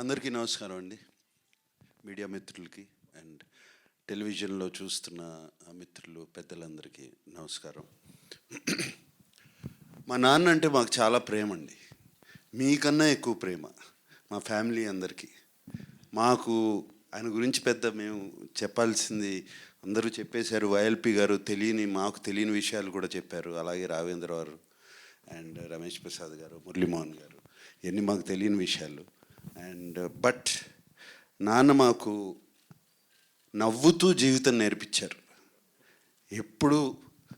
అందరికీ నమస్కారం అండి. మీడియా మిత్రులకి అండ్ టెలివిజన్లో చూస్తున్న మిత్రులు పెద్దలందరికీ నమస్కారం. మా నాన్న అంటే మాకు చాలా ప్రేమ అండి మీకన్నా ఎక్కువ ప్రేమ మా ఫ్యామిలీ అందరికీ. మాకు ఆయన గురించి పెద్ద మేము చెప్పాల్సింది అందరూ చెప్పేశారు. వైఎల్పి గారు తెలియని మాకు తెలియని విషయాలు కూడా చెప్పారు. అలాగే రావేంద్ర గారు అండ్ రమేష్ ప్రసాద్ గారు మురళీమోహన్ గారు. ఇవన్నీ మాకు తెలియని విషయాలు. అండ్ బట్ uh, నాన్న మాకు నవ్వుతూ జీవితం నేర్పించారు. ఎప్పుడూ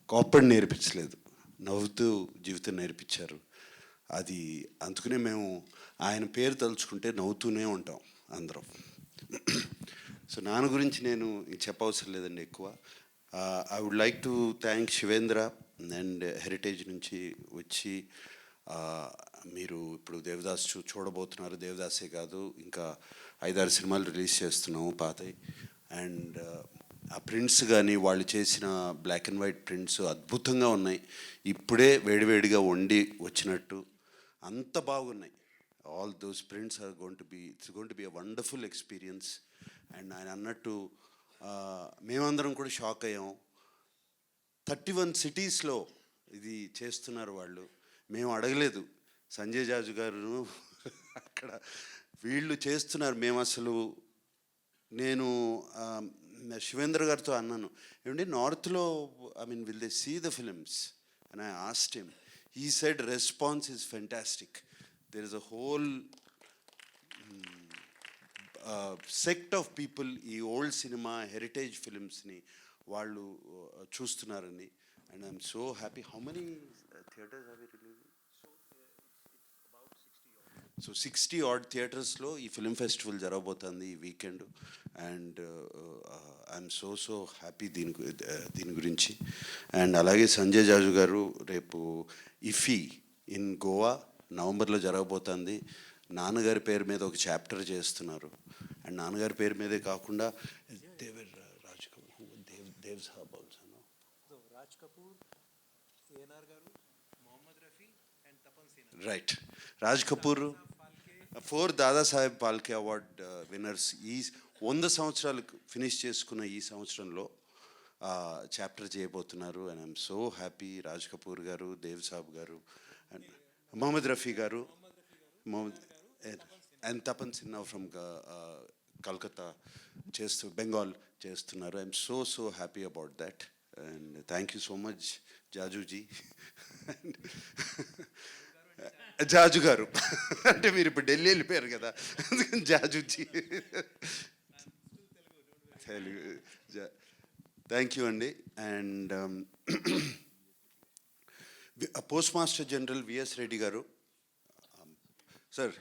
కోపడి నేర్పించలేదు. నవ్వుతూ జీవితం నేర్పించారు. అది అందుకనే మేము ఆయన పేరు తలుచుకుంటే నవ్వుతూనే ఉంటాం అందరం. సో నాన్న గురించి నేను చెప్పవసరం లేదండి ఎక్కువ. I would like to thank Shivendra and heritage నుంచి వచ్చి మీరు ఇప్పుడు దేవదాస్ చూ చూడబోతున్నారు. దేవదాసే కాదు ఇంకా ఐదారు సినిమాలు రిలీజ్ చేస్తున్నాము పాతవి అండ్ ఆ ప్రింట్స్ కానీ వాళ్ళు చేసిన బ్లాక్ అండ్ వైట్ ప్రింట్స్ అద్భుతంగా ఉన్నాయి. ఇప్పుడే వేడివేడిగా వండి వచ్చినట్టు అంత బాగున్నాయి. All those prints are going to be it's going to be a wonderful experience. And ఆయన అన్నట్టు మేమందరం కూడా షాక్ అయ్యాం. థర్టీ వన్ సిటీస్లో ఇది చేస్తున్నారు వాళ్ళు. మేము అడగలేదు. సంజయ్ జాజు గారు అక్కడ వీళ్ళు చేస్తున్నారు. మేము అసలు నేను శివేంద్ర గారితో అన్నాను ఏమండి నార్త్లో I mean will they see the films? And I asked him ఈ side response is fantastic there is a whole sect of people ఈ ఓల్డ్ సినిమా హెరిటేజ్ ఫిలిమ్స్ని వాళ్ళు uh, చూస్తున్నారని. And I'm so happy how many theatres అవి release so sixty odd థియేటర్స్లో ఈ film festival జరగబోతుంది ఈ weekend and I'm so so happy దీని గు- దీని గురించి. అండ్ అలాగే సంజయ్ జాజు గారు రేపు ఇఫీ ఇన్ గోవా నవంబర్లో జరగబోతుంది. నాన్నగారి పేరు మీద ఒక చాప్టర్ చేస్తున్నారు. అండ్ నాన్నగారి పేరు మీదే కాకుండా దేవర్ రాజ్ దేవ్ దేవ్ సాబ్ ఆల్సో. గారు Mohammed Rafi right Raj Kapoor four Dadasaheb Phalke award winners ఈ వంద సంవత్సరాలు ఫినిష్ చేసుకున్న ఈ సంవత్సరంలో చాప్టర్ చేయబోతున్నారు. And I'm so happy Raj Kapoor గారు దేవ్ సాబ్ గారు అండ్ మొహమ్మద్ రఫీ గారు మొహమ్మద్ అండ్ తపన్ సిన్హా ఫ్రమ్ కల్కత్తా చేస్తూ బెంగాల్ చేస్తున్నారు. I'm so so happy about that and thank you so much Jajuji Jaju గారు అంటే మీరు ఇప్పుడు ఢిల్లీ వెళ్ళిపోయారు కదా. అందుకని జాజుజీ. తెలుగు థ్యాంక్ యూ అండి. And um, post master general VS Reddy గారు um, సార్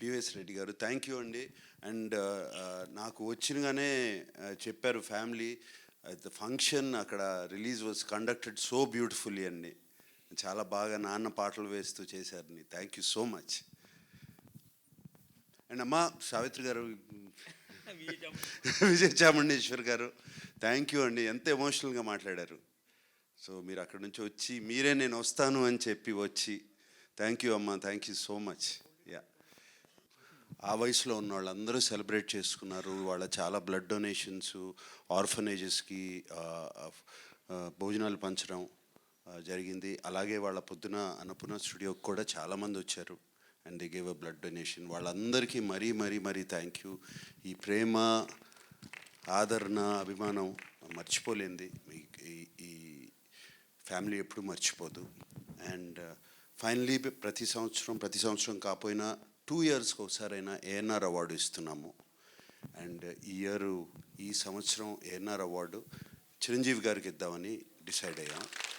పివిఎస్ రెడ్డి గారు థ్యాంక్ యూ అండి. అండ్ uh, uh, నాకు వచ్చినగానే uh, చెప్పారు ఫ్యామిలీ ద ఫంక్షన్ అక్కడ release was conducted so beautifully అండి. చాలా బాగా నాన్న పాటలు వేస్తూ చేశారని thank you so much and అమ్మా సావిత్రి గారు విజయ చాముండేశ్వర్ గారు థ్యాంక్ యూ అండి. ఎంత ఎమోషనల్గా మాట్లాడారు. సో మీరు అక్కడ నుంచి వచ్చి మీరే నేను వస్తాను అని చెప్పి వచ్చి థ్యాంక్ యూ అమ్మా thank you so much yeah ఆ వయసులో ఉన్న వాళ్ళందరూ సెలబ్రేట్ చేసుకున్నారు. వాళ్ళ చాలా బ్లడ్ డొనేషన్స్ ఆర్ఫనేజెస్కి భోజనాలు పంచడం జరిగింది. అలాగే వాళ్ళ పొద్దున అన్నపూర్ణ స్టూడియోకి కూడా చాలామంది వచ్చారు. And they gave a blood donation వాళ్ళందరికీ మరీ మరీ మరీ థ్యాంక్ యూ ఈ ప్రేమ ఆదరణ అభిమానం మర్చిపోలేంది ఈ- ఈ ఫ్యామిలీ ఎప్పుడు మర్చిపోదు. అండ్ ఫైనలీ uh, ప్రతి సంవత్సరం ప్రతి సంవత్సరం కాకపోయినా టూ ఇయర్స్కి ఒకసారైనా ఏఎన్ఆర్ అవార్డు ఇస్తున్నాము. అండ్ uh, ఈ ఇయర్ ఈ సంవత్సరం ఏఎన్ఆర్ అవార్డు చిరంజీవి గారికి ఇద్దామని డిసైడ్ అయ్యాం.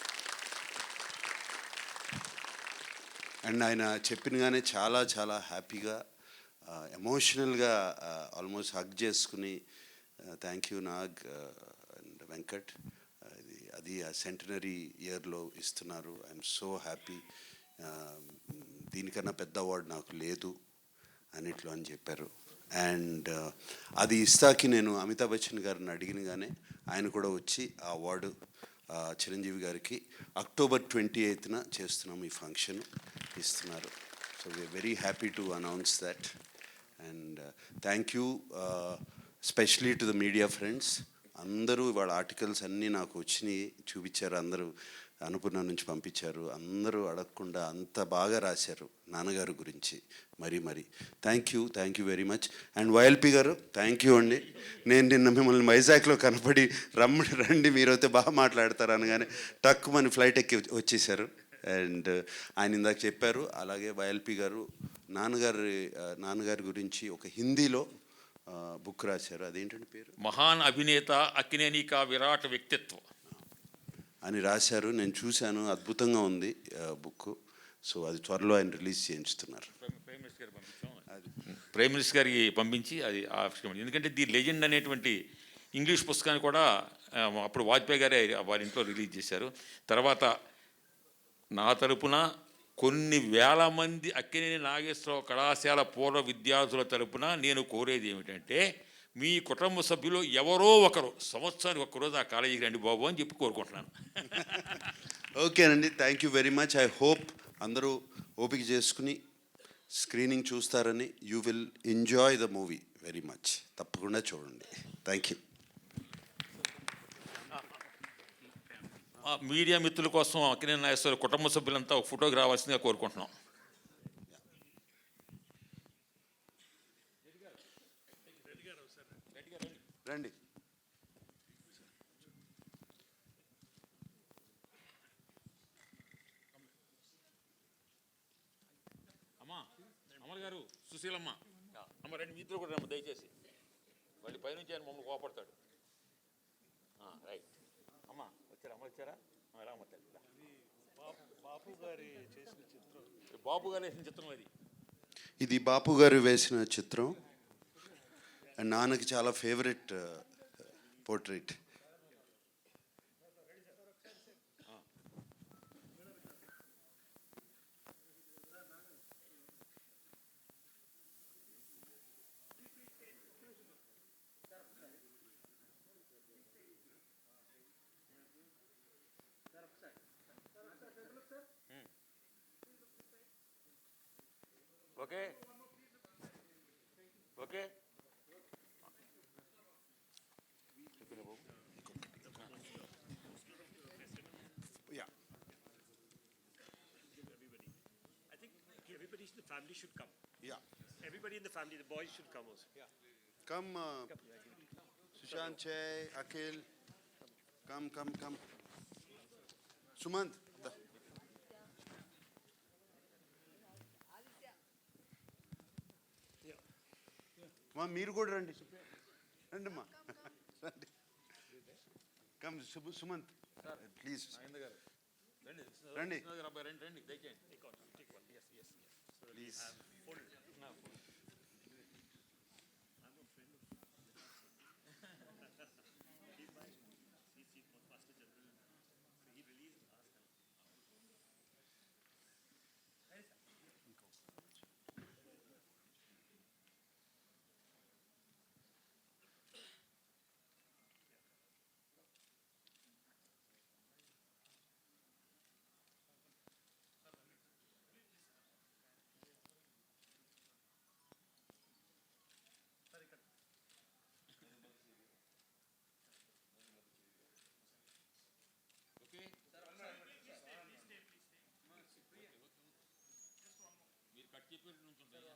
అండ్ ఆయన చెప్పినగానే చాలా చాలా హ్యాపీగా ఎమోషనల్గా ఆల్మోస్ట్ హగ్ చేసుకుని thank you Nag and Venkat ఇది అది ఆ సెంటనరీ ఇయర్లో ఇస్తున్నారు. I'm so happy. దీనికన్నా పెద్ద అవార్డు నాకు లేదు అన్నిట్లో అని చెప్పారు. అండ్ అది ఇస్తాకి నేను అమితాబ్ బచ్చన్ గారిని అడిగినగానే ఆయన కూడా వచ్చి ఆ అవార్డు చిరంజీవి గారికి అక్టోబర్ ట్వంటీ ఎయిత్న చేస్తున్నాం ఈ ఫంక్షన్. ఇస్తున్నారు so we're very happy to announce that and thank you specially to the media friends అందరూ వాళ్ళ ఆర్టికల్స్ అన్నీ నాకు వచ్చినాయి చూపించారు అందరూ అనుపూర్ణ నుంచి పంపించారు అందరూ అడగకుండా అంత బాగా రాశారు నాన్నగారు గురించి. మరీ మరీ. Thank you thank you very much and YLP గారు థ్యాంక్ యూ అండి. నేను నిన్న మిమ్మల్ని వైజాగ్లో కనపడి రమ్మ రండి మీరైతే బాగా మాట్లాడతారు అనగానే టక్కుమని మన ఫ్లైట్ ఎక్కి వచ్చేసారు అండ్ ఆయన ఇందాక చెప్పారు అలాగే వైఎల్పి గారు నాన్నగారి నాన్నగారి గురించి ఒక హిందీలో బుక్ రాశారు. అదేంటంటే పేరు? మహాన్ అభినేత అక్కినేని కా విరాట్ వ్యక్తిత్వం. అని రాశారు. నేను చూశాను. అద్భుతంగా ఉంది బుక్ సో అది త్వరలో ఆయన రిలీజ్ చేయించుతున్నారు. ప్రైమ్ మినిస్టర్ గారికి పంపించాం అది ఆవిష్కరణ ఎందుకంటే ది లెజెండ్ అనేటువంటి ఇంగ్లీష్ పుస్తకాన్ని కూడా అప్పుడు వాజ్పేయి గారే వారి ఇంట్లో రిలీజ్ చేశారు. తర్వాత నా తరపున కొన్ని వేల మంది అక్కినేని నాగేశ్వరరావు కళాశాల పూర్వ విద్యార్థుల తరపున నేను కోరేది ఏమిటంటే మీ కుటుంబ సభ్యులు ఎవరో ఒకరు సంవత్సరానికి ఒక్కరోజు ఆ కాలేజీకి రండి బాబు అని చెప్పి కోరుకుంటున్నాను. ఓకేనండి thank you very much I hope అందరూ ఓపిక చేసుకుని స్క్రీనింగ్ చూస్తారని you will enjoy the movie very much తప్పకుండా చూడండి. థ్యాంక్ యూ మీడియా మిత్రుల కోసం అక్కినేని నాగేశ్వర కుటుంబ సభ్యులంతా ఒక ఫోటోకి రావాల్సిందిగా కోరుకుంటున్నాం. రండి. అమ్మా అమర్ గారు సుశీలమ్మ. అమ్మ రెండు మీతో కూడా రమ్మ దయచేసి. మళ్ళీ పైనుంచి ఆయన మమ్మల్ని కోపడతాడు. ఆ, రైట్. వచ్చారా. బాపు గారి చేసిన చిత్రం. బాబు గారు వేసిన చిత్రం అది ఇది బాపు గారు వేసిన చిత్రం. అండ్ నాన్నకి చాలా favourite portrait. Okay? Okay? Yeah. I think everybody in the family should come. Yeah. Everybody in the family, the boys should come also. Yeah. Come, uh, Sushant Che, Akhil. Come, come, come. Sumant. అమ్మా మీరు కూడా రండి. రండి అమ్మా రండి. Come Subu Sumanth. Please. రండి రండి. కృష్ణరాజు మీరు కట్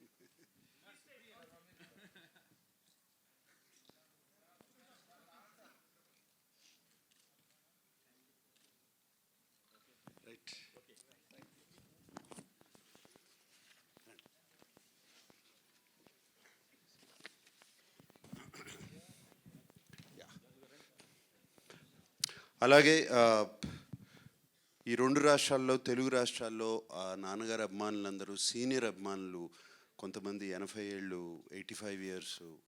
చెప్పి నుంచుంటాయి రైట్ అలాగే ఆ, ఈ రెండు రాష్ట్రాల్లో తెలుగు రాష్ట్రాల్లో ఆ నాన్నగారు అభిమానులందరూ సీనియర్ అభిమానులు కొంతమంది ఎనభై ఏళ్ళు ఎయిటీ ఫైవ్ ఇయర్స్